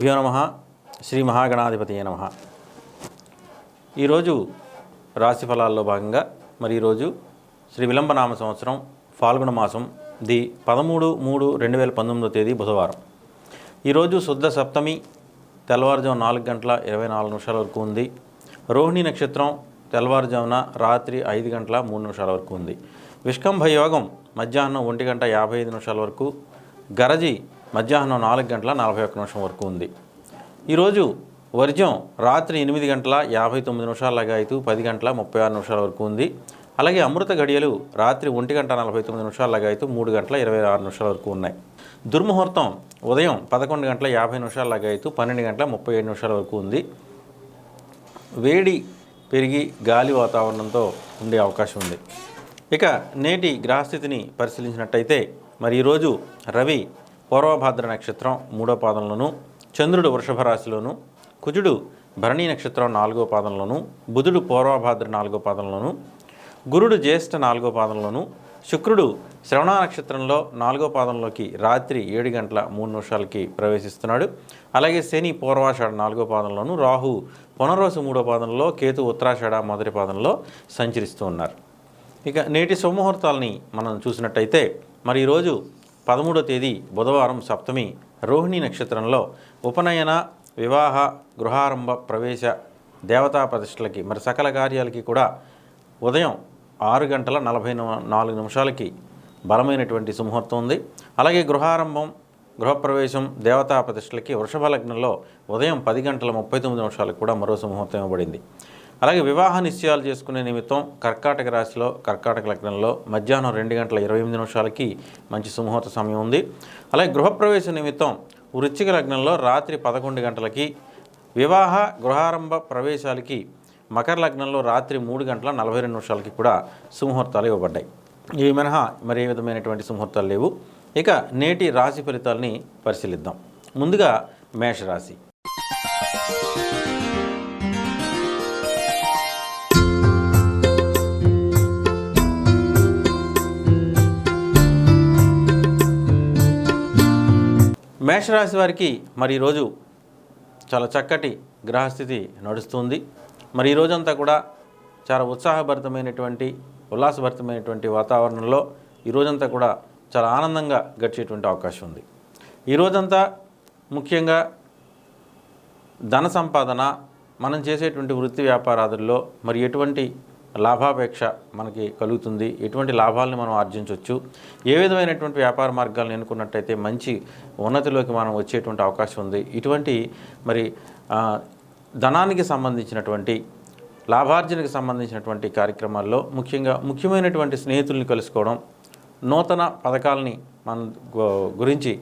గురుభ్యో నమ శ్రీ మహాగణాధిపతి నమ. ఈరోజు రాశి ఫలాల్లో భాగంగా మరి ఈరోజు శ్రీ విలంబనామ సంవత్సరం ఫాల్గుణ మాసం ది పదమూడు మూడు రెండు వేల పంతొమ్మిదో తేదీ బుధవారం. ఈరోజు శుద్ధ సప్తమి తెల్లవారుజాము నాలుగు గంటల ఇరవై నాలుగు నిమిషాల వరకు ఉంది. రోహిణి నక్షత్రం తెల్లవారుజామున రాత్రి ఐదు గంటల మూడు నిమిషాల వరకు ఉంది. విష్కంభ యోగం మధ్యాహ్నం ఒంటి గంట యాభై ఐదు నిమిషాల వరకు. గరజి మధ్యాహ్నం నాలుగు గంటల నలభై ఒక్క నిమిషం వరకు ఉంది. ఈరోజు వర్జం రాత్రి ఎనిమిది గంటల యాభై తొమ్మిది నిమిషాలగా అయితే పది గంటల ముప్పై ఆరు నిమిషాల వరకు ఉంది. అలాగే అమృత గడియలు రాత్రి ఒంటి గంట నలభై తొమ్మిది నిమిషాలగా అయితే మూడు గంటల ఇరవై ఆరు నిమిషాల వరకు ఉన్నాయి. దుర్ముహూర్తం ఉదయం పదకొండు గంటల యాభై నిమిషాలగా అయితే పన్నెండు గంటల ముప్పై ఏడు నిమిషాల వరకు ఉంది. వేడి పెరిగి గాలి వాతావరణంతో ఉండే అవకాశం ఉంది. ఇక నేటి గ్రహస్థితిని పరిశీలించినట్టయితే మరి ఈరోజు రవి పూర్వభాద్ర నక్షత్రం మూడో పాదంలోను చంద్రుడు వృషభ రాశిలోను కుజుడు భరణి నక్షత్రం నాలుగో పాదంలోను బుధుడు పూర్వభాద్ర నాలుగో పాదంలోను గురుడు జ్యేష్ఠ నాలుగో పాదంలోను శుక్రుడు శ్రవణ నక్షత్రంలో నాలుగో పాదంలోకి రాత్రి ఏడు గంటల మూడు నిమిషాలకి ప్రవేశిస్తున్నాడు. అలాగే శని పూర్వాషాఢ నాలుగో పాదంలోను రాహు పునరోసు మూడో పాదంలో కేతు ఉత్తరాషాఢ మొదటి పాదంలో సంచరిస్తూ ఉన్నారు. ఇక నేటి శుభముహూర్తాలని మనం చూసినట్టయితే మరి ఈరోజు పదమూడో తేదీ బుధవారం సప్తమి రోహిణి నక్షత్రంలో ఉపనయన వివాహ గృహారంభ ప్రవేశ దేవతా ప్రతిష్టలకి మరి సకల కార్యాలకి కూడా ఉదయం ఆరు గంటల నలభై నాలుగు నిమిషాలకి బలమైనటువంటి సుముహూర్తం ఉంది. అలాగే గృహారంభం గృహప్రవేశం దేవతా ప్రతిష్టలకి వృషభ లగ్నంలో ఉదయం పది గంటల ముప్పై తొమ్మిది నిమిషాలకు కూడా మరో సుముహూర్తం ఇవ్వబడింది. అలాగే వివాహ నిశ్చయాలు చేసుకునే నిమిత్తం కర్కాటక రాశిలో కర్కాటక లగ్నంలో మధ్యాహ్నం రెండు గంటల ఇరవై ఎనిమిది నిమిషాలకి మంచి సుముహూర్త సమయం ఉంది. అలాగే గృహప్రవేశ నిమిత్తం వృశ్చిక లగ్నంలో రాత్రి పదకొండు గంటలకి వివాహ గృహారంభ ప్రవేశాలకి మకర లగ్నంలో రాత్రి మూడు గంటల నలభై రెండు నిమిషాలకి కూడా సుముహూర్తాలు ఇవ్వబడ్డాయి. ఇవి మినహా మరి ఏ విధమైనటువంటి సుముహూర్తాలు లేవు. ఇక నేటి రాశి ఫలితాలని పరిశీలిద్దాం. ముందుగా మేషరాశి. మేషరాశి వారికి మరి ఈరోజు చాలా చక్కటి గ్రహస్థితి నడుస్తుంది. మరి ఈ రోజంతా కూడా చాలా ఉత్సాహభరితమైనటువంటి ఉల్లాసభరితమైనటువంటి వాతావరణంలో ఈ రోజంతా కూడా చాలా ఆనందంగా గడిచేటువంటి అవకాశం ఉంది. ఈ రోజంతా ముఖ్యంగా ధన సంపాదన మనం చేసేటువంటి వృత్తి వ్యాపారాదుల్లో మరి ఎటువంటి లాభాపేక్ష మనకి కలుగుతుంది. ఎటువంటి లాభాలను మనం ఆర్జించవచ్చు ఏ విధమైనటువంటి వ్యాపార మార్గాలను ఎన్నుకున్నట్టయితే మంచి ఉన్నతిలోకి మనం వచ్చేటువంటి అవకాశం ఉంది. ఇటువంటి మరి ధనానికి సంబంధించినటువంటి లాభార్జనకు సంబంధించినటువంటి కార్యక్రమాల్లో ముఖ్యంగా ముఖ్యమైనటువంటి స్నేహితుల్ని కలుసుకోవడం నూతన పథకాలని మన గురించి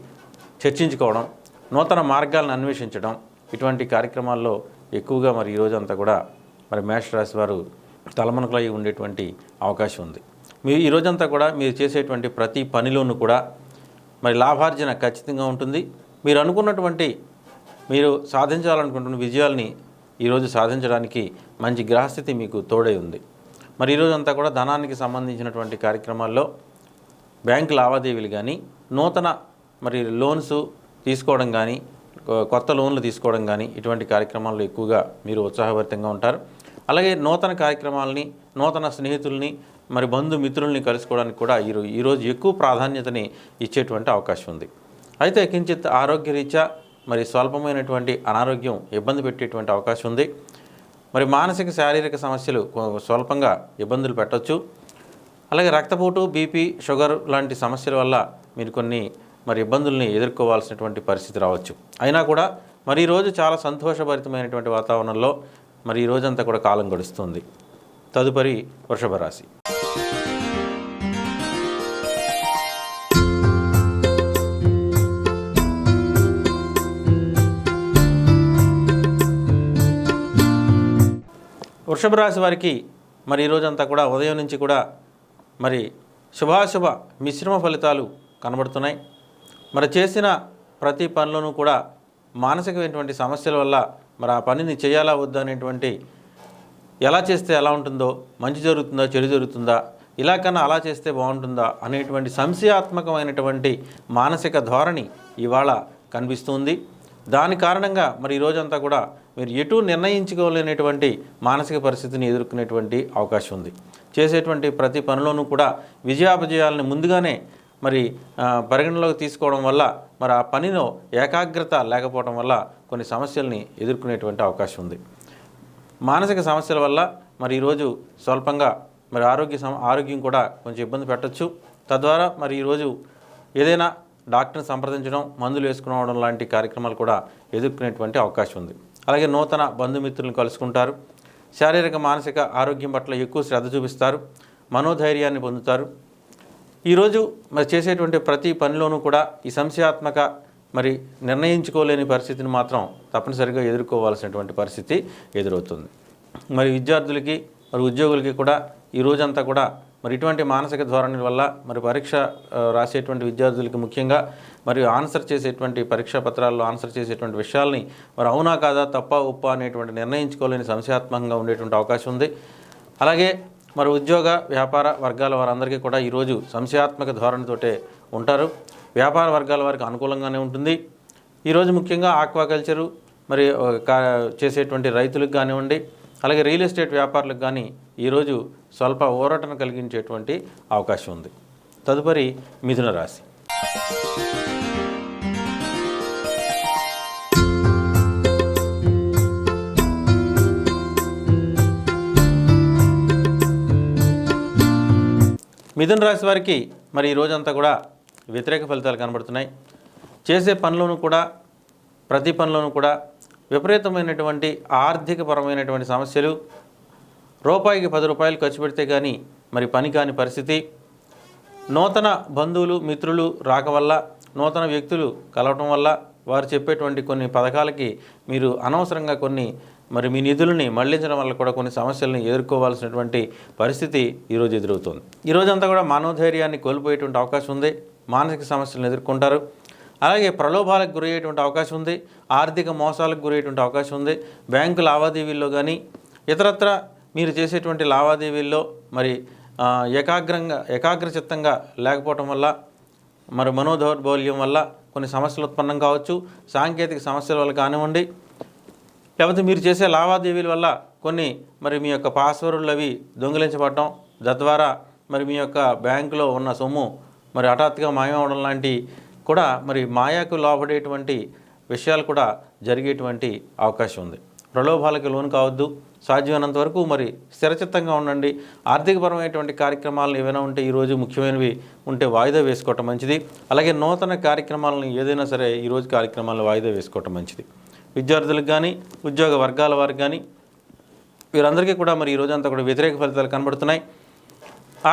చర్చించుకోవడం నూతన మార్గాలను అన్వేషించడం ఇటువంటి కార్యక్రమాల్లో ఎక్కువగా మరి ఈ కూడా మరి మేషరాశి వారు తలమనకలై ఉండేటువంటి అవకాశం ఉంది. మీరు ఈ రోజంతా కూడా మీరు చేసేటువంటి ప్రతి పనిలోనూ కూడా మరి లాభార్జన ఖచ్చితంగా ఉంటుంది. మీరు అనుకున్నటువంటి మీరు సాధించాలనుకుంటున్న విజయాల్ని ఈరోజు సాధించడానికి మంచి గ్రహస్థితి మీకు తోడై ఉంది. మరి ఈరోజంతా కూడా ధనానికి సంబంధించినటువంటి కార్యక్రమాల్లో బ్యాంక్ లావాదేవీలు కానీ నూతన మరి లోన్స్ తీసుకోవడం కానీ కొత్త లోన్లు తీసుకోవడం కానీ ఇటువంటి కార్యక్రమాల్లో ఎక్కువగా మీరు ఉత్సాహభరితంగా ఉంటారు. అలాగే నూతన కార్యక్రమాలని నూతన స్నేహితుల్ని మరి బంధుమిత్రుల్ని కలుసుకోవడానికి కూడా ఈరో ఈరోజు ఎక్కువ ప్రాధాన్యతని ఇచ్చేటువంటి అవకాశం ఉంది. అయితే కించిత్ ఆరోగ్యరీత్యా మరి స్వల్పమైనటువంటి అనారోగ్యం ఇబ్బంది పెట్టేటువంటి అవకాశం ఉంది. మరి మానసిక శారీరక సమస్యలు స్వల్పంగా ఇబ్బందులు పెట్టవచ్చు అలాగే రక్తపోటు బీపీ షుగర్ లాంటి సమస్యల వల్ల మీరు కొన్ని మరి ఇబ్బందుల్ని ఎదుర్కోవాల్సినటువంటి పరిస్థితి రావచ్చు. అయినా కూడా మరి ఈరోజు చాలా సంతోషభరితమైనటువంటి వాతావరణంలో మరి ఈ రోజంతా కూడా కాలం గడుస్తుంది. తదుపరి వృషభ రాశి. వృషభ రాశి వారికి మరి ఈ రోజంతా కూడా ఉదయం నుంచి కూడా మరి శుభాశుభ మిశ్రమ ఫలితాలు కనబడుతున్నాయి. మరి చేసిన ప్రతి పనిలోనూ కూడా మానసికమైనటువంటి సమస్యల వల్ల మరి ఆ పనిని చేయాలా వద్దా అనేటువంటి ఎలా చేస్తే ఎలా ఉంటుందో మంచి జరుగుతుందా చెడు జరుగుతుందా ఇలా కన్నా అలా చేస్తే బాగుంటుందా అనేటువంటి సంశయాత్మకమైనటువంటి మానసిక ధోరణి ఇవాళ కనిపిస్తుంది దాని కారణంగా మరి ఈ రోజంతా కూడా మీరు ఎటు నిర్ణయించుకోలేనటువంటి మానసిక పరిస్థితిని ఎదుర్కొనేటువంటి అవకాశం ఉంది. చేసేటువంటి ప్రతి పనిలోనూ కూడా విజయాపజయాలని ముందుగానే మరి పరిగణలోకి తీసుకోవడం వల్ల మరి ఆ పనిలో ఏకాగ్రత లేకపోవడం వల్ల కొన్ని సమస్యల్ని ఎదుర్కొనేటువంటి అవకాశం ఉంది. మానసిక సమస్యల వల్ల మరి ఈరోజు స్వల్పంగా మరి ఆరోగ్య సమ ఆరోగ్యం కూడా కొంచెం ఇబ్బంది పెట్టచ్చు. తద్వారా మరి ఈరోజు ఏదైనా డాక్టర్ని సంప్రదించడం మందులు వేసుకోవడం లాంటి కార్యక్రమాలు కూడా ఎదుర్కొనేటువంటి అవకాశం ఉంది. అలాగే నూతన బంధుమిత్రులను కలుసుకుంటారు. శారీరక మానసిక ఆరోగ్యం పట్ల ఎక్కువ శ్రద్ధ చూపిస్తారు. మనోధైర్యాన్ని పొందుతారు. ఈరోజు మరి చేసేటువంటి ప్రతి పనిలోనూ కూడా ఈ సంశయాత్మక మరి నిర్ణయించుకోలేని పరిస్థితిని మాత్రం తప్పనిసరిగా ఎదుర్కోవాల్సినటువంటి పరిస్థితి ఎదురవుతుంది. మరి విద్యార్థులకి మరి ఉద్యోగులకి కూడా ఈ రోజంతా కూడా మరి ఇటువంటి మానసిక ధోరణి వల్ల మరి పరీక్ష రాసేటువంటి విద్యార్థులకి ముఖ్యంగా మరి ఆన్సర్ చేసేటువంటి పరీక్షా పత్రాల్లో ఆన్సర్ చేసేటువంటి విషయాల్ని మరి అవునా కాదా తప్ప ఉప్ప అనేటువంటి నిర్ణయించుకోలేని సంశయాత్మకంగా ఉండేటువంటి అవకాశం ఉంది. అలాగే మరి ఉద్యోగ వ్యాపార వర్గాల వారందరికీ కూడా ఈరోజు సంశయాత్మక ధోరణితోటే ఉంటారు. వ్యాపార వర్గాల వారికి అనుకూలంగానే ఉంటుంది. ఈరోజు ముఖ్యంగా ఆక్వాకల్చరు మరి కా- చేసేటువంటి రైతులకు కానివ్వండి అలాగే రియల్ ఎస్టేట్ వ్యాపారులకు కానీ ఈరోజు స్వల్ప ఊరటను కలిగించేటువంటి అవకాశం ఉంది. తదుపరి మిథున రాశి. మిథున రాశి వారికి మరి ఈ రోజంతా కూడా వ్యతిరేక ఫలితాలు కనబడుతున్నాయి. చేసే పనిలోనూ కూడా ప్రతి పనిలోనూ కూడా విపరీతమైనటువంటి ఆర్థికపరమైనటువంటి సమస్యలు రూపాయికి పది రూపాయలు ఖర్చు పెడితే కానీ మరి పని కాని పరిస్థితి. నూతన బంధువులు మిత్రులు రాక వల్ల నూతన వ్యక్తులు కలవటం వల్ల వారు చెప్పేటువంటి కొన్ని పథకాలకి మీరు అనవసరంగా కొన్ని మరి మీ నిధులని మళ్ళించడం వల్ల కూడా కొన్ని సమస్యలను ఎదుర్కోవాల్సినటువంటి పరిస్థితి ఈరోజు ఎదురవుతుంది. ఈ కూడా మనోధైర్యాన్ని కోల్పోయేటువంటి అవకాశం ఉంది. మానసిక సమస్యలను ఎదుర్కొంటారు. అలాగే ప్రలోభాలకు గురయ్యేటువంటి అవకాశం ఉంది. ఆర్థిక మోసాలకు గురయ్యేటువంటి అవకాశం ఉంది. బ్యాంకు లావాదేవీల్లో కానీ ఇతరత్ర మీరు చేసేటువంటి లావాదేవీల్లో మరి ఏకాగ్రంగా ఏకాగ్రచిత్తంగా లేకపోవటం వల్ల మరి మనోదౌర్బల్యం వల్ల కొన్ని సమస్యలు ఉత్పన్నం కావచ్చు. సాంకేతిక సమస్యల వల్ల కానివ్వండి లేకపోతే మీరు చేసే లావాదేవీల వల్ల కొన్ని మరి మీ యొక్క పాస్వర్డ్లు అవి దొంగిలించబడటం తద్వారా మరి మీ యొక్క బ్యాంకులో ఉన్న సొమ్ము మరి హఠాత్తుగా మాయమవడం లాంటి కూడా మరి మాయాకు లోపడేటువంటి విషయాలు కూడా జరిగేటువంటి అవకాశం ఉంది. ప్రలోభాలకి లోను కావద్దు. సాధ్యమైనంత వరకు మరి స్థిరచిత్తంగా ఉండండి. ఆర్థికపరమైనటువంటి కార్యక్రమాలను ఏవైనా ఉంటే ఈరోజు ముఖ్యమైనవి ఉంటే వాయిదా వేసుకోవటం మంచిది. అలాగే నూతన కార్యక్రమాలను ఏదైనా సరే ఈరోజు కార్యక్రమాలను వాయిదా వేసుకోవటం మంచిది. విద్యార్థులకు కానీ ఉద్యోగ వర్గాల వారికి కానీ వీరందరికీ కూడా మరి ఈ రోజంతా కూడా వ్యతిరేక ఫలితాలు కనబడుతున్నాయి.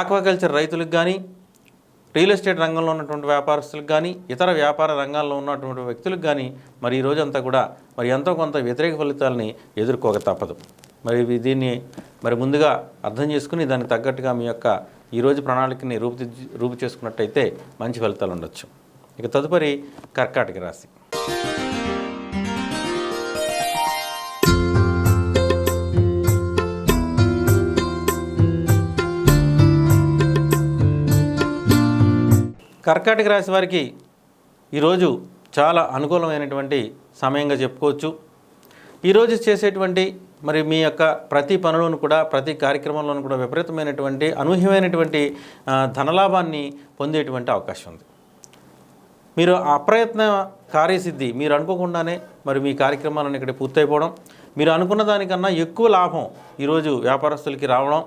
ఆక్వాకల్చర్ రైతులకు కానీ రియల్ ఎస్టేట్ రంగంలో ఉన్నటువంటి వ్యాపారస్తులకు కానీ ఇతర వ్యాపార రంగాల్లో ఉన్నటువంటి వ్యక్తులకు కానీ మరి ఈ రోజంతా కూడా మరి ఎంతో కొంత వ్యతిరేక ఫలితాలని ఎదుర్కోక తప్పదు. మరి దీన్ని మరి ముందుగా అర్థం చేసుకుని దానికి తగ్గట్టుగా మీ యొక్క ఈరోజు ప్రణాళికని రూపు రూపు చేసుకున్నట్టయితే మంచి ఫలితాలు ఉండొచ్చు. ఇక తదుపరి కర్కాటక రాశి. కర్కాటక రాశి వారికి ఈరోజు చాలా అనుకూలమైనటువంటి సమయంగా చెప్పుకోవచ్చు. ఈరోజు చేసేటువంటి మరి మీ యొక్క ప్రతి పనులను కూడా ప్రతి కార్యక్రమంలోనూ కూడా విపరీతమైనటువంటి అనూహ్యమైనటువంటి ధనలాభాన్ని పొందేటువంటి అవకాశం ఉంది. మీరు అప్రయత్న కార్యసిద్ధి మీరు అనుకోకుండానే మరి మీ కార్యక్రమాలను ఇక్కడ పూర్తయిపోవడం మీరు అనుకున్న దానికన్నా ఎక్కువ లాభం ఈరోజు వ్యాపారస్తులకి రావడం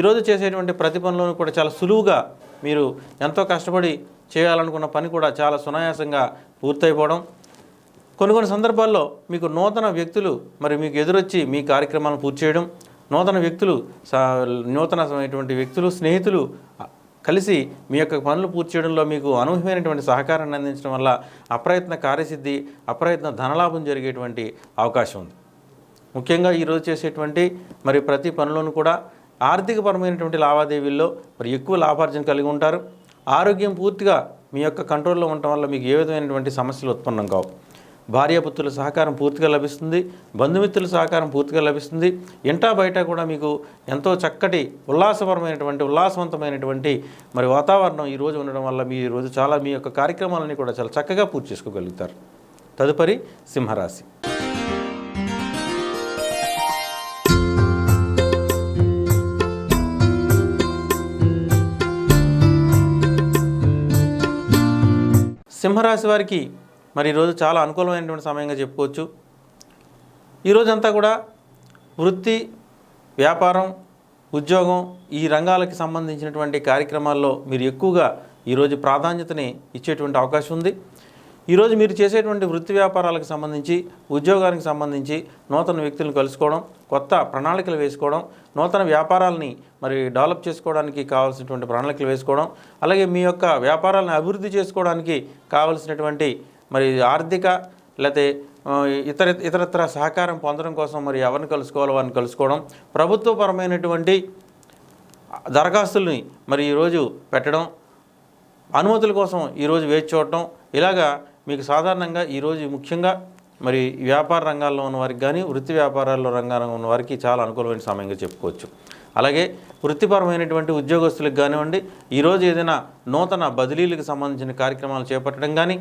ఈరోజు చేసేటువంటి ప్రతి పనులను కూడా చాలా సులువుగా మీరు ఎంతో కష్టపడి చేయాలనుకున్న పని కూడా చాలా సునాయాసంగా పూర్తయిపోవడం. కొన్ని కొన్ని సందర్భాల్లో మీకు నూతన వ్యక్తులు మరి మీకు ఎదురొచ్చి మీ కార్యక్రమాలను పూర్తి చేయడం నూతన వ్యక్తులు నూతనమైనటువంటి వ్యక్తులు స్నేహితులు కలిసి మీ యొక్క పనులు పూర్తి చేయడంలో మీకు అనూహ్యమైనటువంటి సహకారాన్ని అందించడం వల్ల అప్రయత్న కార్యసిద్ధి అప్రయత్న ధనలాభం జరిగేటువంటి అవకాశం ఉంది. ముఖ్యంగా ఈరోజు చేసేటువంటి మరి ప్రతి పనిలోనూ కూడా ఆర్థికపరమైనటువంటి లావాదేవీల్లో మరి ఎక్కువ లాభార్జన కలిగి ఉంటారు. ఆరోగ్యం పూర్తిగా మీ యొక్క కంట్రోల్లో ఉండటం వల్ల మీకు ఏ విధమైనటువంటి సమస్యలు ఉత్పన్నం కావు. భార్యాపుత్రుల సహకారం పూర్తిగా లభిస్తుంది బంధుమిత్రుల సహకారం పూర్తిగా లభిస్తుంది. ఇంటా బయట కూడా మీకు ఎంతో చక్కటి ఉల్లాసపరమైనటువంటి ఉల్లాసవంతమైనటువంటి మరి వాతావరణం ఈ రోజు ఉండడం వల్ల మీ ఈరోజు రోజు చాలా మీ యొక్క కార్యక్రమాలని కూడా చాలా చక్కగా పూర్తి చేసుకోగలుగుతారు. తదుపరి సింహరాశి. సింహరాశి వారికి మరి ఈరోజు చాలా అనుకూలమైనటువంటి సమయంగా చెప్పుకోవచ్చు. ఈరోజంతా కూడా వృత్తి వ్యాపారం ఉద్యోగం ఈ రంగాలకి సంబంధించినటువంటి కార్యక్రమాల్లో మీరు ఎక్కువగా ఈరోజు ప్రాధాన్యతని ఇచ్చేటువంటి అవకాశం ఉంది. ఈరోజు మీరు చేసేటువంటి వృత్తి వ్యాపారాలకు సంబంధించి ఉద్యోగానికి సంబంధించి నూతన వ్యక్తులను కలుసుకోవడం కొత్త ప్రణాళికలు వేసుకోవడం నూతన వ్యాపారాలని మరి డెవలప్ చేసుకోవడానికి కావాల్సినటువంటి ప్రణాళికలు వేసుకోవడం అలాగే మీ యొక్క వ్యాపారాలను అభివృద్ధి చేసుకోవడానికి కావలసినటువంటి మరి ఆర్థిక లేకపోతే ఇతర ఇతరత్ర సహకారం పొందడం కోసం మరి ఎవరిని కలుసుకోవాలో వారిని కలుసుకోవడం ప్రభుత్వపరమైనటువంటి దరఖాస్తుల్ని మరి ఈరోజు పెట్టడం అనుమతుల కోసం ఈరోజు వేచి చూడటం ఇలాగా మీకు సాధారణంగా ఈరోజు ముఖ్యంగా మరి వ్యాపార రంగాల్లో ఉన్న వారికి కానీ వృత్తి వ్యాపారాల్లో రంగాల్లో ఉన్న వారికి చాలా అనుకూలమైన సమయంగా చెప్పుకోవచ్చు. అలాగే వృత్తిపరమైనటువంటి ఉద్యోగస్తులకు కానివ్వండి ఈరోజు ఏదైనా నూతన బదిలీలకు సంబంధించిన కార్యక్రమాలు చేపట్టడం కానీ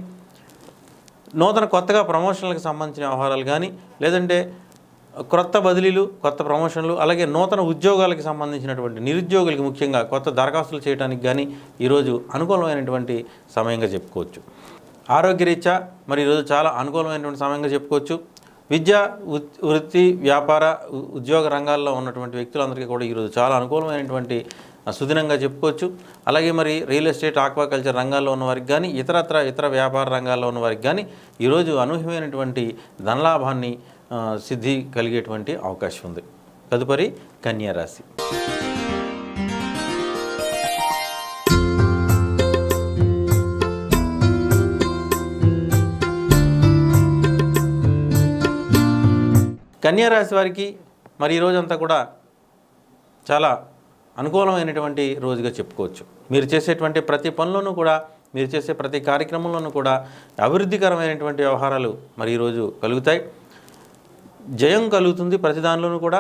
నూతన కొత్తగా ప్రమోషన్లకు సంబంధించిన వ్యవహారాలు కానీ లేదంటే క్రొత్త బదిలీలు కొత్త ప్రమోషన్లు అలాగే నూతన ఉద్యోగాలకు సంబంధించినటువంటి నిరుద్యోగులకు ముఖ్యంగా కొత్త దరఖాస్తులు చేయడానికి కానీ ఈరోజు అనుకూలమైనటువంటి సమయంగా చెప్పుకోవచ్చు. ఆరోగ్యరీత్యా మరి ఈరోజు చాలా అనుకూలమైనటువంటి సమయంగా చెప్పుకోవచ్చు. విద్య వృత్తి వ్యాపార ఉద్యోగ రంగాల్లో ఉన్నటువంటి వ్యక్తులందరికీ కూడా ఈరోజు చాలా అనుకూలమైనటువంటి సుదినంగా చెప్పుకోవచ్చు. అలాగే మరి రియల్ ఎస్టేట్ ఆక్వాకల్చర్ రంగాల్లో ఉన్న వారికి కానీ ఇతరత్ర ఇతర వ్యాపార రంగాల్లో ఉన్న వారికి కానీ ఈరోజు అనూహ్యమైనటువంటి ధనలాభాన్ని సిద్ధి కలిగేటువంటి అవకాశం ఉంది. తదుపరి కన్యారాశి. కన్యారాశి వారికి మరి ఈ రోజంతా కూడా చాలా అనుకూలమైనటువంటి రోజుగా చెప్పుకోవచ్చు. మీరు చేసేటువంటి ప్రతి పనిలోనూ కూడా మీరు చేసే ప్రతి కార్యక్రమంలోనూ కూడా అభివృద్ధికరమైనటువంటి వ్యవహారాలు మరి ఈరోజు కలుగుతాయి. జయం కలుగుతుంది ప్రతి దానిలోనూ కూడా.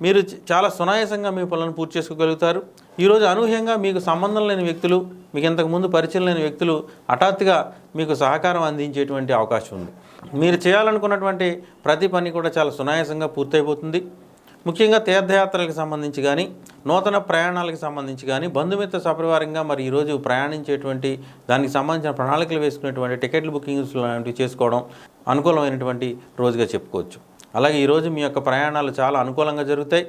మీరు చాలా సునాయాసంగా మీ పనులను పూర్తి చేసుకోగలుగుతారు. ఈరోజు అనూహ్యంగా మీకు సంబంధం లేని వ్యక్తులు మీకు ఇంతకుముందు పరిచయం లేని వ్యక్తులు హఠాత్తుగా మీకు సహకారం అందించేటువంటి అవకాశం ఉంది. మీరు చేయాలనుకున్నటువంటి ప్రతి పని కూడా చాలా సునాయాసంగా పూర్తయిపోతుంది. ముఖ్యంగా తీర్థయాత్రలకు సంబంధించి కానీ నూతన ప్రయాణాలకు సంబంధించి కానీ బంధుమిత్ర సపరివారంగా మరి ఈరోజు ప్రయాణించేటువంటి దానికి సంబంధించిన ప్రణాళికలు వేసుకునేటువంటి టికెట్లు బుకింగ్స్ లాంటివి చేసుకోవడం అనుకూలమైనటువంటి రోజుగా చెప్పుకోవచ్చు. అలాగే ఈరోజు మీ యొక్క ప్రయాణాలు చాలా అనుకూలంగా జరుగుతాయి.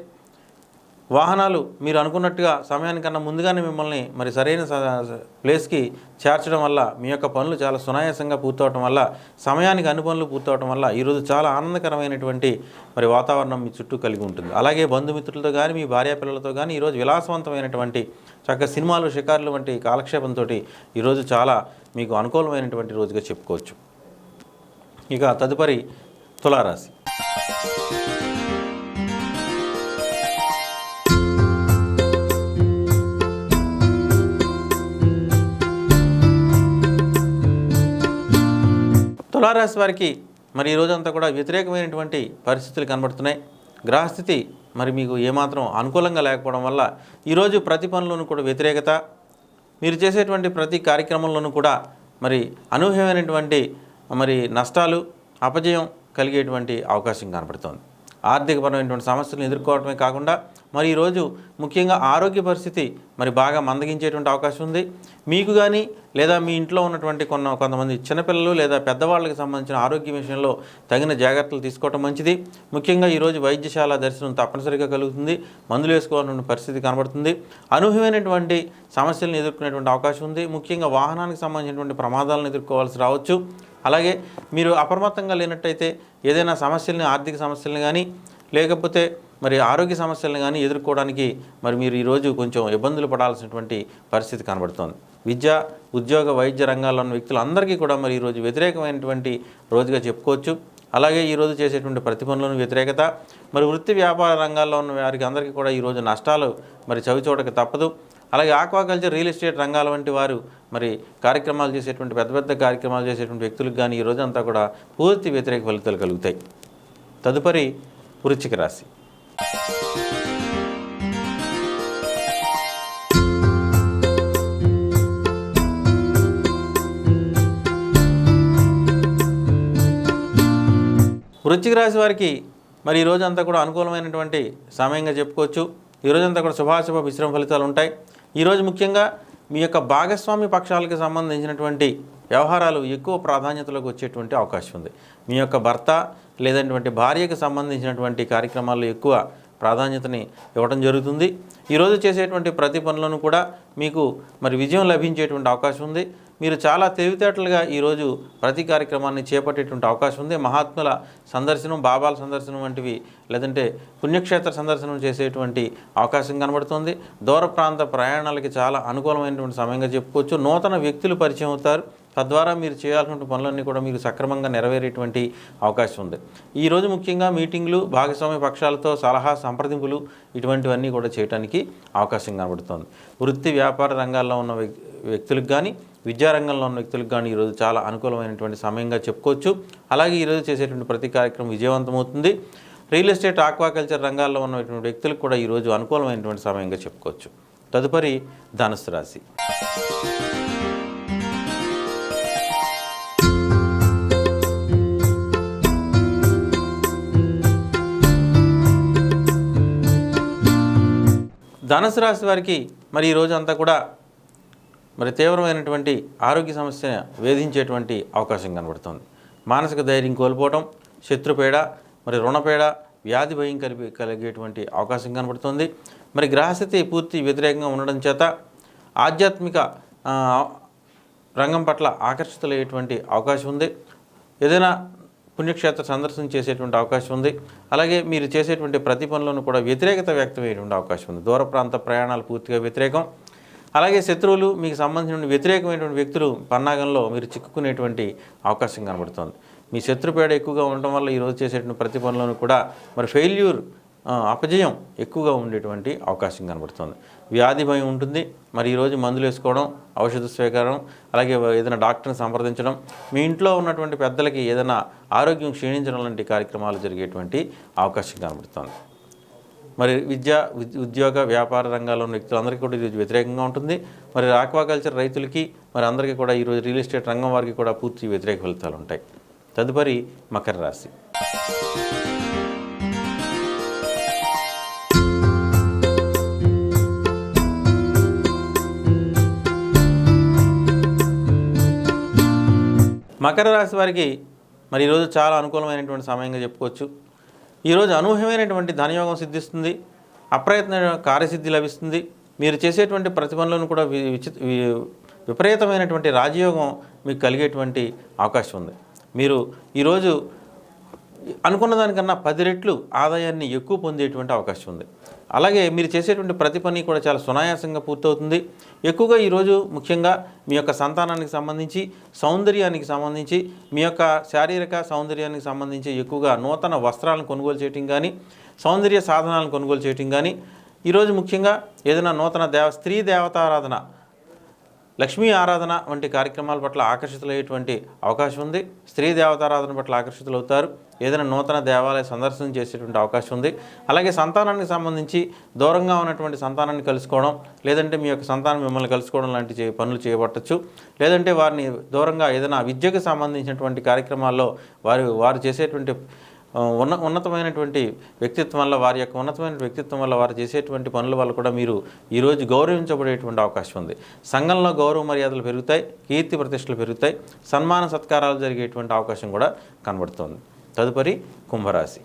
వాహనాలు మీరు అనుకున్నట్టుగా సమయానికన్నా ముందుగానే మిమ్మల్ని మరి సరైన స- ప్లేస్కి చేర్చడం వల్ల మీ యొక్క పనులు చాలా సునాయాసంగా పూర్తవటం వల్ల సమయానికి అన్ని పనులు పూర్తవటం వల్ల ఈరోజు చాలా ఆనందకరమైనటువంటి మరి వాతావరణం మీ చుట్టూ కలిగి ఉంటుంది. అలాగే బంధుమిత్రులతో కానీ మీ భార్య పిల్లలతో కానీ ఈరోజు విలాసవంతమైనటువంటి చక్కగా సినిమాలు షికారులు వంటి కాలక్షేపంతో ఈరోజు చాలా మీకు అనుకూలమైనటువంటి రోజుగా చెప్పుకోవచ్చు. ఇక తదుపరి తులారాశి. తులారాశి వారికి మరి ఈ రోజంతా కూడా వ్యతిరేకమైనటువంటి పరిస్థితులు కనబడుతున్నాయి. గ్రహస్థితి మరి మీకు ఏమాత్రం అనుకూలంగా లేకపోవడం వల్ల ఈరోజు ప్రతి పనిలోనూ కూడా వ్యతిరేకత. మీరు చేసేటువంటి ప్రతి కార్యక్రమంలోనూ కూడా మరి అనూహ్యమైనటువంటి మరి నష్టాలు అపజయం కలిగేటువంటి అవకాశం కనబడుతోంది. ఆర్థికపరమైనటువంటి సమస్యలను ఎదుర్కోవడమే కాకుండా మరి ఈరోజు ముఖ్యంగా ఆరోగ్య పరిస్థితి మరి బాగా మందగించేటువంటి అవకాశం ఉంది. మీకు కానీ లేదా మీ ఇంట్లో ఉన్నటువంటి కొన్న కొంతమంది చిన్నపిల్లలు లేదా పెద్దవాళ్ళకి సంబంధించిన ఆరోగ్య విషయంలో తగిన జాగ్రత్తలు తీసుకోవటం మంచిది. ముఖ్యంగా ఈరోజు వైద్యశాల దర్శనం తప్పనిసరిగా కలుగుతుంది. మందులు వేసుకోవాలన్న పరిస్థితి కనబడుతుంది. అనూహ్యమైనటువంటి సమస్యలను ఎదుర్కొనేటువంటి అవకాశం ఉంది. ముఖ్యంగా వాహనానికి సంబంధించినటువంటి ప్రమాదాలను ఎదుర్కోవాల్సి రావచ్చు. అలాగే మీరు అప్రమత్తంగా లేనట్టయితే ఏదైనా సమస్యల్ని ఆర్థిక సమస్యలను కానీ లేకపోతే మరి ఆరోగ్య సమస్యలను కానీ ఎదుర్కోవడానికి మరి మీరు ఈరోజు కొంచెం ఇబ్బందులు పడాల్సినటువంటి పరిస్థితి కనబడుతోంది. విద్య ఉద్యోగ వైద్య రంగాల్లో ఉన్న వ్యక్తులందరికీ కూడా మరి ఈరోజు వ్యతిరేకమైనటువంటి రోజుగా చెప్పుకోవచ్చు. అలాగే ఈరోజు చేసేటువంటి ప్రతి పనులను వ్యతిరేకత. మరి వృత్తి వ్యాపార రంగాల్లో ఉన్న వారికి అందరికీ కూడా ఈరోజు నష్టాలు మరి చవిచూడక తప్పదు. అలాగే ఆక్వాకల్చర్ రియల్ ఎస్టేట్ రంగాల వంటి వారు మరి కార్యక్రమాలు చేసేటువంటి పెద్ద పెద్ద కార్యక్రమాలు చేసేటువంటి వ్యక్తులకు కానీ ఈ రోజు అంతా కూడా పూర్తి వ్యతిరేక ఫలితాలు కలుగుతాయి. తదుపరి వృచ్చిక రాశి. వృశ్చిక రాశి వారికి మరి ఈ రోజంతా కూడా అనుకూలమైనటువంటి సమయంగా చెప్పుకోవచ్చు. ఈ రోజంతా కూడా శుభాశుభ మిశ్రమ ఫలితాలు ఉంటాయి. ఈరోజు ముఖ్యంగా మీ యొక్క భాగస్వామి పక్షాలకు సంబంధించినటువంటి వ్యవహారాలు ఎక్కువ ప్రాధాన్యతలోకి వచ్చేటువంటి అవకాశం ఉంది. మీ యొక్క భర్త లేదంటే భార్యకు సంబంధించినటువంటి కార్యక్రమాల్లో ఎక్కువ ప్రాధాన్యతని ఇవ్వడం జరుగుతుంది. ఈరోజు చేసేటువంటి ప్రతి పనులను కూడా మీకు మరి విజయం లభించేటువంటి అవకాశం ఉంది. మీరు చాలా తెలివితేటలుగా ఈరోజు ప్రతి కార్యక్రమాన్ని చేపట్టేటువంటి అవకాశం ఉంది. మహాత్ముల సందర్శనం బాబాల సందర్శనం వంటివి లేదంటే పుణ్యక్షేత్ర సందర్శనం చేసేటువంటి అవకాశం కనబడుతుంది. దూర ప్రాంత ప్రయాణాలకి చాలా అనుకూలమైనటువంటి సమయంగా చెప్పుకోవచ్చు. నూతన వ్యక్తులు పరిచయం అవుతారు. తద్వారా మీరు చేయాల్సిన పనులన్నీ కూడా మీరు సక్రమంగా నెరవేరేటువంటి అవకాశం ఉంది. ఈరోజు ముఖ్యంగా మీటింగ్లు భాగస్వామ్య పక్షాలతో సలహా సంప్రదింపులు ఇటువంటివన్నీ కూడా చేయడానికి అవకాశం కనబడుతుంది. వృత్తి వ్యాపార రంగాల్లో ఉన్న వ్యక్తులకు కానీ విద్యారంగంలో ఉన్న వ్యక్తులకు కానీ ఈరోజు చాలా అనుకూలమైనటువంటి సమయంగా చెప్పుకోవచ్చు. అలాగే ఈరోజు చేసేటువంటి ప్రతి కార్యక్రమం విజయవంతమవుతుంది. రియల్ ఎస్టేట్ ఆక్వాకల్చర్ రంగాల్లో ఉన్నటువంటి వ్యక్తులకు కూడా ఈరోజు అనుకూలమైనటువంటి సమయంగా చెప్పుకోవచ్చు. తదుపరి ధనుసు రాశి. ధనుసు రాశి వారికి మరి ఈ అంతా కూడా మరి తీవ్రమైనటువంటి ఆరోగ్య సమస్య వేధించేటువంటి అవకాశం కనబడుతుంది. మానసిక ధైర్యం కోల్పోవటం శత్రుపేడ మరి రుణపేడ వ్యాధి భయం కలిపి కలిగేటువంటి అవకాశం కనబడుతుంది. మరి గ్రహస్థితి పూర్తి వ్యతిరేకంగా ఉండడం చేత ఆధ్యాత్మిక రంగం పట్ల ఆకర్షితులయ్యేటువంటి అవకాశం ఉంది. ఏదైనా పుణ్యక్షేత్ర సందర్శన చేసేటువంటి అవకాశం ఉంది. అలాగే మీరు చేసేటువంటి ప్రతి పనులను కూడా వ్యతిరేకత వ్యక్తమయ్యేటువంటి అవకాశం ఉంది. దూర ప్రాంత ప్రయాణాలు పూర్తిగా వ్యతిరేకం. అలాగే శత్రువులు మీకు సంబంధించిన వ్యతిరేకమైనటువంటి వ్యక్తులు పన్నాగంలో మీరు చిక్కుకునేటువంటి అవకాశం కనబడుతుంది. మీ శత్రుపేడ ఎక్కువగా ఉండటం వల్ల ఈరోజు చేసేటువంటి ప్రతి పనులను కూడా మరి ఫెయిల్యూర్ అపజయం ఎక్కువగా ఉండేటువంటి అవకాశం కనబడుతుంది. వ్యాధి భయం ఉంటుంది. మరి ఈరోజు మందులు వేసుకోవడం ఔషధ స్వీకారం అలాగే ఏదైనా డాక్టర్ని సంప్రదించడం మీ ఇంట్లో ఉన్నటువంటి పెద్దలకి ఏదైనా ఆరోగ్యం క్షీణించడం లాంటి కార్యక్రమాలు జరిగేటువంటి అవకాశం కనబడుతుంది. మరి విద్య ఉద్యోగ వ్యాపార రంగాల్లో ఉన్న వ్యక్తులందరికీ కూడా ఈరోజు వ్యతిరేకంగా ఉంటుంది. మరి ఆక్వాకల్చర్ రైతులకి మరి అందరికీ కూడా ఈరోజు రియల్ ఎస్టేట్ రంగం వారికి కూడా పూర్తి వ్యతిరేక ఫలితాలు ఉంటాయి. తదుపరి మకర రాశి. మకర రాశి వారికి మరి ఈరోజు చాలా అనుకూలమైనటువంటి సమయంగా చెప్పుకోవచ్చు. ఈరోజు అనూహ్యమైనటువంటి ధనయోగం సిద్ధిస్తుంది. అప్రయత్న కార్యసిద్ధి లభిస్తుంది. మీరు చేసేటువంటి ప్రతిభలను కూడా విపరీతమైనటువంటి రాజయోగం మీకు కలిగేటువంటి అవకాశం ఉంది. మీరు ఈరోజు అనుకున్న దానికన్నా పది రెట్లు ఆదాయాన్ని ఎక్కువ పొందేటువంటి అవకాశం ఉంది. అలాగే మీరు చేసేటువంటి ప్రతి పని కూడా చాలా సునాయాసంగా పూర్తవుతుంది. ఎక్కువగా ఈరోజు ముఖ్యంగా మీ యొక్క సంతానానికి సంబంధించి సౌందర్యానికి సంబంధించి మీ యొక్క శారీరక సౌందర్యానికి సంబంధించి ఎక్కువగా నూతన వస్త్రాలను కొనుగోలు చేయటం కానీ సౌందర్య సాధనాలను కొనుగోలు చేయటం కానీ ఈరోజు ముఖ్యంగా ఏదైనా నూతన దేవ స్త్రీ దేవతారాధన లక్ష్మీ ఆరాధన వంటి కార్యక్రమాల పట్ల ఆకర్షితులయ్యేటువంటి అవకాశం ఉంది. స్త్రీ దేవతారాధన పట్ల ఆకర్షితులవుతారు. ఏదైనా నూతన దేవాలయ సందర్శన చేసేటువంటి అవకాశం ఉంది. అలాగే సంతానానికి సంబంధించి దూరంగా ఉన్నటువంటి సంతానాన్ని కలుసుకోవడం లేదంటే మీ యొక్క సంతానం మిమ్మల్ని కలుసుకోవడం లాంటి పనులు చేయబట్టచ్చు. లేదంటే వారిని దూరంగా ఏదైనా విద్యకు సంబంధించినటువంటి కార్యక్రమాల్లో వారు వారు చేసేటువంటి ఉన్న ఉన్నతమైనటువంటి వ్యక్తిత్వం వల్ల వారి యొక్క ఉన్నతమైన వ్యక్తిత్వం వల్ల వారు చేసేటువంటి పనుల వల్ల కూడా మీరు ఈరోజు గౌరవించబడేటువంటి అవకాశం ఉంది. సంఘంలో గౌరవ మర్యాదలు పెరుగుతాయి కీర్తి ప్రతిష్టలు పెరుగుతాయి సన్మాన సత్కారాలు జరిగేటువంటి అవకాశం కూడా కనబడుతోంది. తదుపరి కుంభరాశి.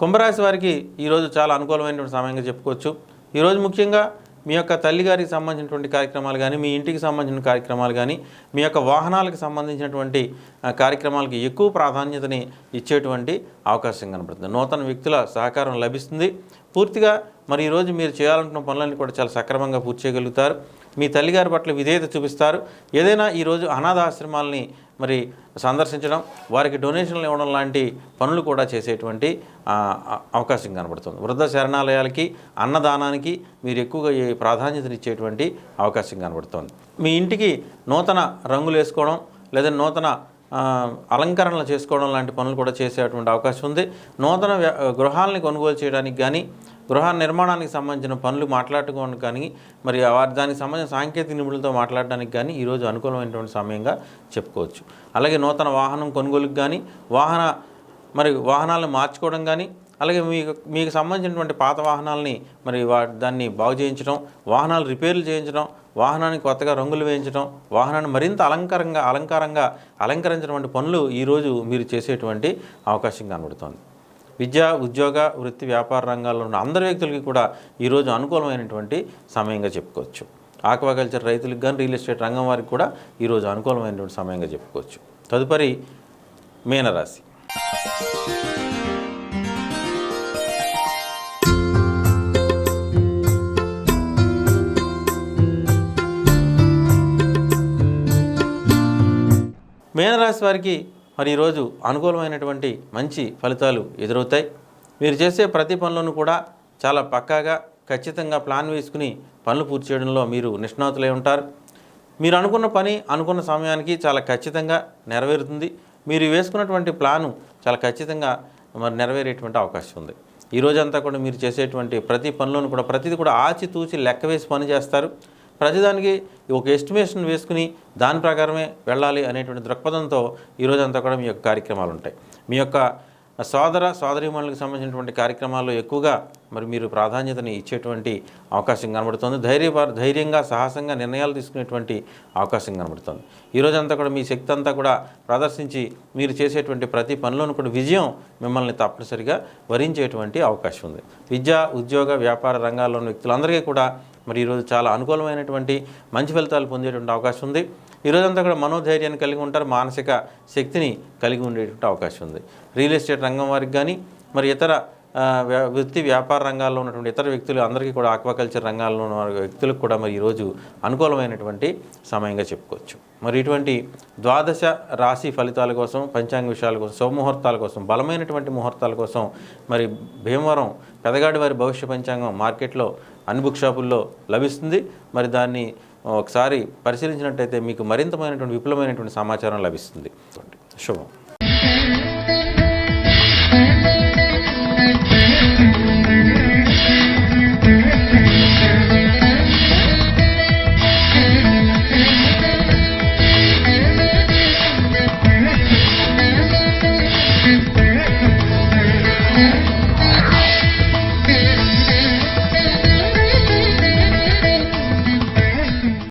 కుంభరాశి వారికి ఈరోజు చాలా అనుకూలమైనటువంటి సమయంగా చెప్పుకోవచ్చు. ఈరోజు ముఖ్యంగా మీ యొక్క తల్లిగారికి సంబంధించినటువంటి కార్యక్రమాలు కానీ మీ ఇంటికి సంబంధించిన కార్యక్రమాలు కానీ మీ యొక్క వాహనాలకు సంబంధించినటువంటి కార్యక్రమాలకి ఎక్కువ ప్రాధాన్యతని ఇచ్చేటువంటి అవకాశం కనబడుతుంది. నూతన వ్యక్తుల సహకారం లభిస్తుంది. పూర్తిగా మరి ఈరోజు మీరు చేయాలనుకున్న పనులన్నీ కూడా చాలా సక్రమంగా పూర్తి చేయగలుగుతారు. మీ తల్లిగారి పట్ల విధేయత చూపిస్తారు. ఏదైనా ఈరోజు అనాథ ఆశ్రమాలని మరి సందర్శించడం వారికి డొనేషన్లు ఇవ్వడం లాంటి పనులు కూడా చేసేటువంటి అవకాశం కనబడుతుంది. వృద్ధ శరణాలయాలకి అన్నదానానికి మీరు ఎక్కువగా ప్రాధాన్యతనిచ్చేటువంటి అవకాశం కనబడుతుంది. మీ ఇంటికి నూతన రంగులు వేసుకోవడం లేదా నూతన అలంకరణలు చేసుకోవడం లాంటి పనులు కూడా చేసేటువంటి అవకాశం ఉంది. నూతన గృహాలని కొనుగోలు చేయడానికి కానీ గృహ నిర్మాణానికి సంబంధించిన పనులు మాట్లాడుకోవడానికి కానీ మరి వారి దానికి సంబంధించిన సాంకేతిక నిపుణులతో మాట్లాడడానికి కానీ ఈరోజు అనుకూలమైనటువంటి సమయంగా చెప్పుకోవచ్చు. అలాగే నూతన వాహనం కొనుగోలుకు కానీ వాహన మరి వాహనాలను మార్చుకోవడం కానీ అలాగే మీకు మీకు సంబంధించినటువంటి పాత వాహనాలని మరి వా దాన్ని బాగు చేయించడం వాహనాలు రిపేర్లు చేయించడం వాహనానికి కొత్తగా రంగులు వేయించడం వాహనాన్ని మరింత అలంకారంగా అలంకారంగా అలంకరించినటువంటి పనులు ఈరోజు మీరు చేసేటువంటి అవకాశం కనబడుతోంది. విద్య ఉద్యోగ వృత్తి వ్యాపార రంగాల్లో ఉన్న అందరి వ్యక్తులకి కూడా ఈరోజు అనుకూలమైనటువంటి సమయంగా చెప్పుకోవచ్చు. ఆక్వాకల్చర్ రైతులకు కానీ రియల్ ఎస్టేట్ రంగం వారికి కూడా ఈరోజు అనుకూలమైనటువంటి సమయంగా చెప్పుకోవచ్చు. తదుపరి మీనరాశి. మీనరాశి వారికి మరి ఈరోజు అనుకూలమైనటువంటి మంచి ఫలితాలు ఎదురవుతాయి. మీరు చేసే ప్రతి పనులను కూడా చాలా పక్కాగా ఖచ్చితంగా ప్లాన్ వేసుకుని పనులు పూర్తి చేయడంలో మీరు నిష్ణాతులై ఉంటారు. మీరు అనుకున్న పని అనుకున్న సమయానికి చాలా ఖచ్చితంగా నెరవేరుతుంది. మీరు వేసుకున్నటువంటి ప్లాను చాలా ఖచ్చితంగా మరి నెరవేరేటువంటి అవకాశం ఉంది. ఈ రోజంతా కూడా మీరు చేసేటువంటి ప్రతి పనులను కూడా ప్రతిదీ కూడా ఆచితూచి లెక్క వేసి పని చేస్తారు. ప్రతిదానికి ఒక ఎస్టిమేషన్ వేసుకుని దాని ప్రకారమే వెళ్ళాలి అనేటువంటి దృక్పథంతో ఈరోజంతా కూడా మీ యొక్క కార్యక్రమాలు ఉంటాయి. మీ యొక్క సోదర సోదరీమణులకు సంబంధించినటువంటి కార్యక్రమాల్లో ఎక్కువగా మరి మీరు ప్రాధాన్యతని ఇచ్చేటువంటి అవకాశం కనబడుతుంది. ధైర్య ధైర్యంగా సాహసంగా నిర్ణయాలు తీసుకునేటువంటి అవకాశం కనబడుతుంది. ఈరోజంతా కూడా మీ శక్తి అంతా కూడా ప్రదర్శించి మీరు చేసేటువంటి ప్రతి పనిలోనూ కూడా విజయం మిమ్మల్ని తప్పనిసరిగా వరించేటువంటి అవకాశం ఉంది. విద్య ఉద్యోగ వ్యాపార రంగాల్లోని వ్యక్తులందరికీ కూడా మరి ఈరోజు చాలా అనుకూలమైనటువంటి మంచి ఫలితాలు పొందేటువంటి అవకాశం ఉంది. ఈరోజంతా కూడా మనోధైర్యాన్ని కలిగి ఉంటారు మానసిక శక్తిని కలిగి ఉండేటువంటి అవకాశం ఉంది. రియల్ ఎస్టేట్ రంగం వారికి కానీ మరి ఇతర వృత్తి వ్యాపార రంగాల్లో ఉన్నటువంటి ఇతర వ్యక్తులు అందరికీ కూడా ఆక్వాకల్చర్ రంగాల్లో ఉన్న వ్యక్తులకు కూడా మరి ఈరోజు అనుకూలమైనటువంటి సమయంగా చెప్పుకోవచ్చు. మరి ఇటువంటి ద్వాదశ రాశి ఫలితాల కోసం పంచాంగ విషయాల కోసం శుభముహూర్తాల కోసం బలమైనటువంటి ముహూర్తాల కోసం మరి భీమవరం పెదగాడి వారి భవిష్య పంచాంగం మార్కెట్లో అన్ని బుక్ షాపుల్లో లభిస్తుంది. మరి దాన్ని ఒకసారి పరిశీలించినట్టయితే మీకు మరింతమైనటువంటి విపులమైనటువంటి సమాచారం లభిస్తుంది. శుభం.